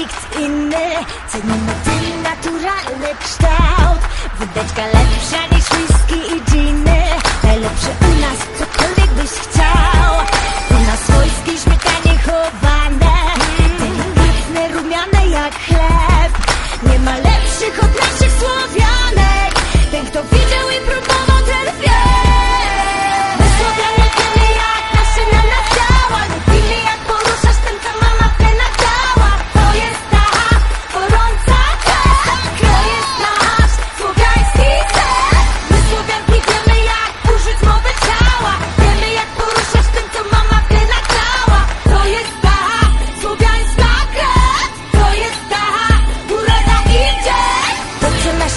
nikt inny. Cenimy ten naturalny kształt. Wódeczka lepsza niż whisky i dżiny Najlepsze u nas, cokolwiek byś chciał. U nas wojskie śmietanie chowane. Delikatne, rumiane jak chleb. Nie ma lepszych od naszych Słowianek. Ten kto widział i próbował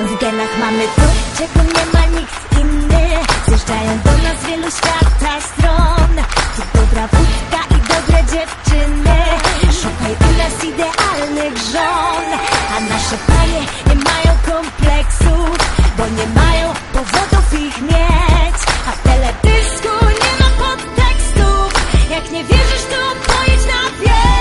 W genach mamy to, czego nie ma nikt inny. Zjeżdżają do nas wielu świata stron. Tu dobra wódka i dobre dziewczyny. Szukaj u nas idealnych żon. A nasze panie nie mają kompleksów Bo nie mają powodów ich mieć. A w teledysku nie ma podtekstów. Jak nie wierzysz to odpowiedź na wieś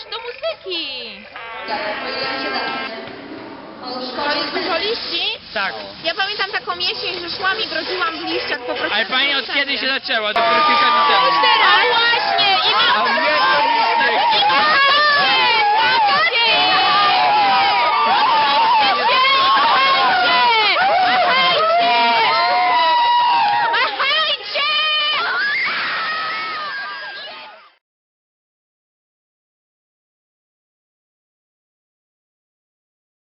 Musisz do muzyki. Dużo liści? Tak. Ja pamiętam taką jesień, że szłam i groziłam w liściach po prostu. Ale pani od kiedy się zaczęła? Dopiero kilka dni temu. teraz?